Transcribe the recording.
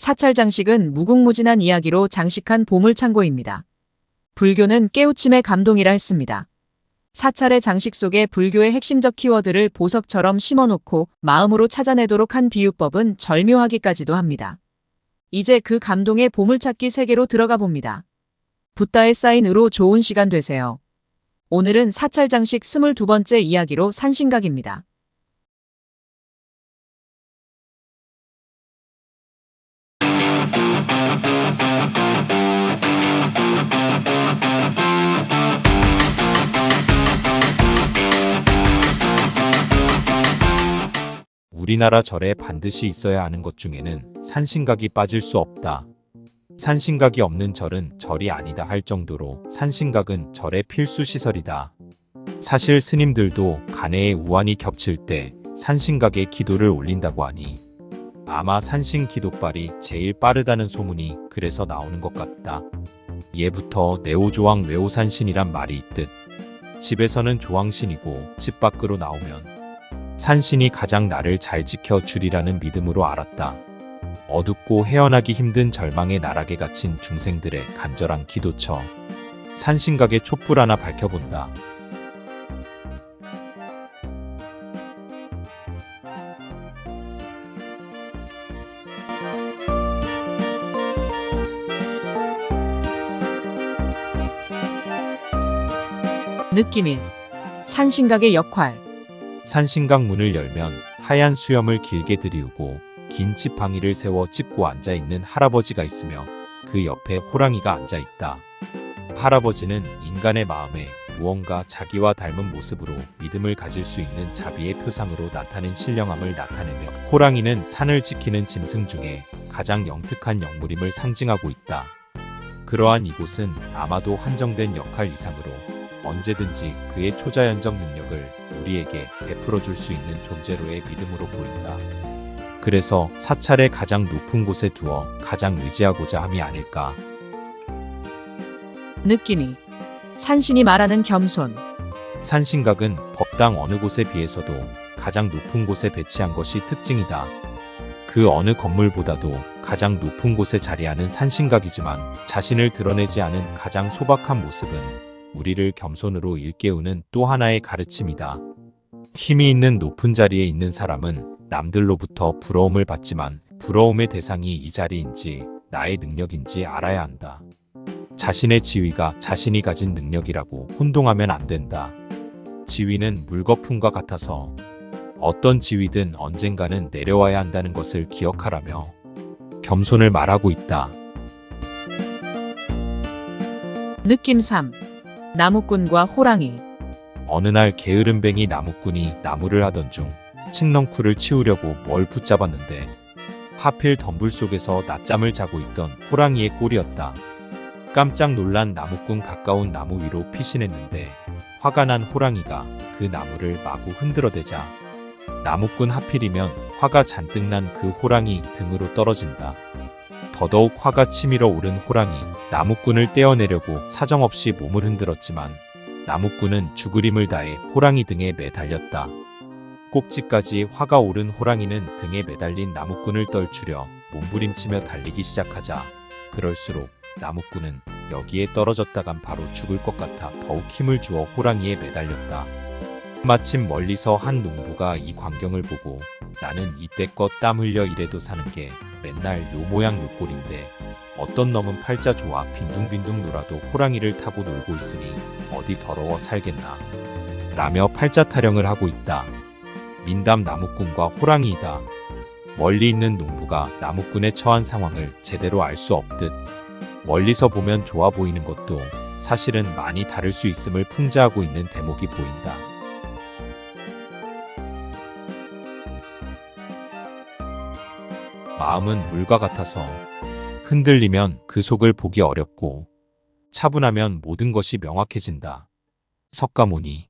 사찰 장식은 무궁무진한 이야기로 장식한 보물창고입니다. 불교는 깨우침의 감동이라 했습니다. 사찰의 장식 속에 불교의 핵심적 키워드를 보석처럼 심어놓고 마음으로 찾아내도록 한 비유법은 절묘하기까지도 합니다. 이제 그 감동의 보물찾기 세계로 들어가 봅니다. 붓다의 사인으로 좋은 시간 되세요. 오늘은 사찰 장식 22번째 이야기로 산신각입니다. 우리나라 절에 반드시 있어야 하는 것 중에는 산신각이 빠질 수 없다. 산신각이 없는 절은 절이 아니다 할 정도로 산신각은 절의 필수 시설이다. 사실 스님들도 간해의 우환이 겹칠 때 산신각에 기도를 올린다고 하니 아마 산신 기도빨이 제일 빠르다는 소문이 그래서 나오는 것 같다. 예부터 내오조왕 외오산신이란 말이 있듯 집에서는 조왕신이고 집 밖으로 나오면 산신이 가장 나를 잘 지켜주리라는 믿음으로 알았다. 어둡고 헤어나기 힘든 절망의 나락에 갇힌 중생들의 간절한 기도처. 산신각의 촛불 하나 밝혀본다. 느낌 1. 산신각의 역할. 산신각 문을 열면 하얀 수염을 길게 들이우고 긴 지팡이를 세워 짚고 앉아 있는 할아버지가 있으며 그 옆에 호랑이가 앉아 있다. 할아버지는 인간의 마음에 무언가 자기와 닮은 모습으로 믿음을 가질 수 있는 자비의 표상으로 나타낸 신령함을 나타내며 호랑이는 산을 지키는 짐승 중에 가장 영특한 영물임을 상징하고 있다. 그러한 이곳은 아마도 한정된 역할 이상으로 언제든지 그의 초자연적 능력을 우리에게 베풀어 줄 수 있는 존재로의 믿음으로 보인다. 그래서 사찰의 가장 높은 곳에 두어 가장 의지하고자 함이 아닐까. 느낌 2. 산신이 말하는 겸손. 산신각은 법당 어느 곳에 비해서도 가장 높은 곳에 배치한 것이 특징이다. 그 어느 건물보다도 가장 높은 곳에 자리하는 산신각이지만 자신을 드러내지 않은 가장 소박한 모습은 우리를 겸손으로 일깨우는 또 하나의 가르침이다. 힘이 있는 높은 자리에 있는 사람은 남들로부터 부러움을 받지만 부러움의 대상이 이 자리인지 나의 능력인지 알아야 한다. 자신의 지위가 자신이 가진 능력이라고 혼동하면 안 된다. 지위는 물거품과 같아서 어떤 지위든 언젠가는 내려와야 한다는 것을 기억하라며 겸손을 말하고 있다. 느낌 3. 나무꾼과 호랑이. 어느 날 게으름뱅이 나무꾼이 나무를 하던 중 칡넝쿨을 치우려고 뭘 붙잡았는데 하필 덤불 속에서 낮잠을 자고 있던 호랑이의 꼴이었다. 깜짝 놀란 나무꾼 가까운 나무 위로 피신했는데 화가 난 호랑이가 그 나무를 마구 흔들어대자 나무꾼 하필이면 화가 잔뜩 난 그 호랑이 등으로 떨어진다. 더더욱 화가 치밀어 오른 호랑이 나무꾼을 떼어내려고 사정없이 몸을 흔들었지만 나무꾼은 죽을 힘을 다해 호랑이 등에 매달렸다. 꼭지까지 화가 오른 호랑이는 등에 매달린 나무꾼을 떨추려 몸부림치며 달리기 시작하자 그럴수록 나무꾼은 여기에 떨어졌다간 바로 죽을 것 같아 더욱 힘을 주어 호랑이에 매달렸다. 마침 멀리서 한 농부가 이 광경을 보고 나는 이때껏 땀 흘려 이래도 사는 게 맨날 요 모양 요 꼴인데 어떤 놈은 팔자 좋아 빈둥빈둥 놀아도 호랑이를 타고 놀고 있으니 어디 더러워 살겠나 라며 팔자 타령을 하고 있다. 민담 나무꾼과 호랑이이다. 멀리 있는 농부가 나무꾼의 처한 상황을 제대로 알 수 없듯 멀리서 보면 좋아 보이는 것도 사실은 많이 다를 수 있음을 풍자하고 있는 대목이 보인다. 마음은 물과 같아서 흔들리면 그 속을 보기 어렵고 차분하면 모든 것이 명확해진다. 석가모니